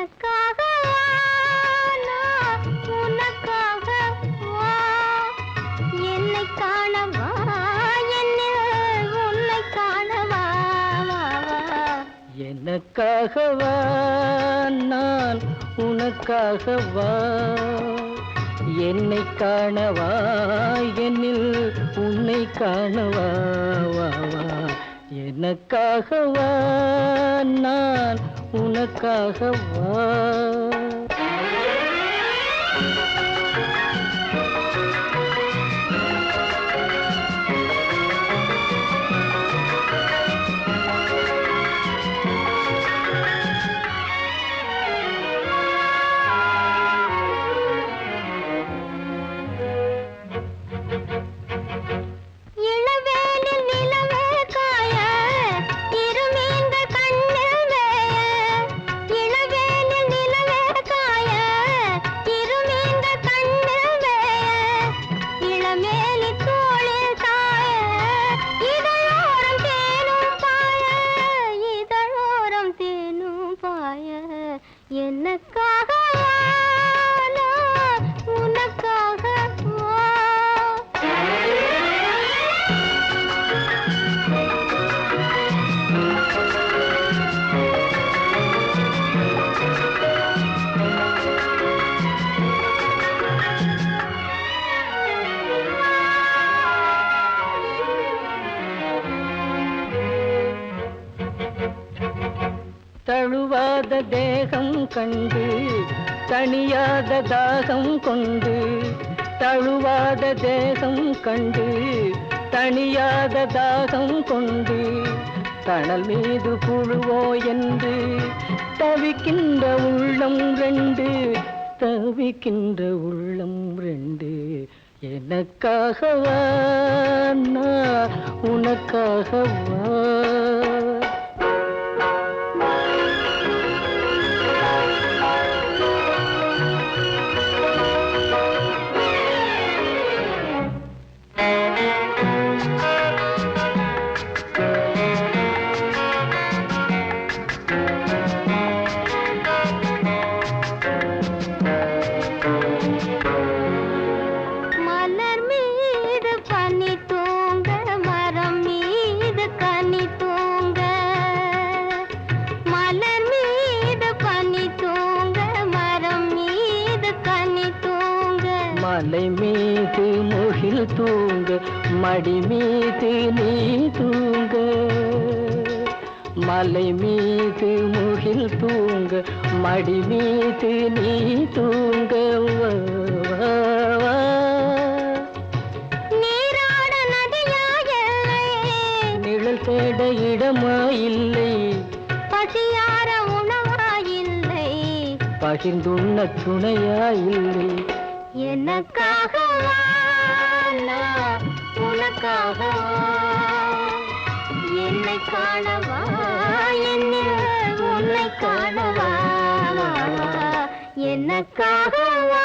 உனக்காக உனக்காக வா என்னை காணவா? என்னில் உன்னை காணவா? எனக்காகவா? நான் உனக்காகவா? என்னை காணவா? என்னில் உன்னை காணவா? வா. எனக்காகவா நான் உனக்காகவா? பாய. தழுவாத தேகம் கண்டு தனியாத தாகம் கொண்டு தழுவாத தேகம் கண்டு தனியாத தாகம் கொண்டு தணல் மீது புழுவோ என்று தவிக்கின்ற உள்ளம் ரெண்டு தவிக்கின்ற உள்ளம் ரெண்டு எனக்காகவா உனக்காகவா? மலை மீது முகில் தூங்க மடி மீது நீ தூங்க. மலை மீது முகில் தூங்க மடி மீது நீ தூங்க. நிழல் தேட இடமா இல்லை பசியார உணவா இல்லை பகிர்ந்துண்ண துணையா இல்லை எனக்காக உனக்காக என்னை காணவா? என்னில் உன்னை காணவா? எனக்காகவா?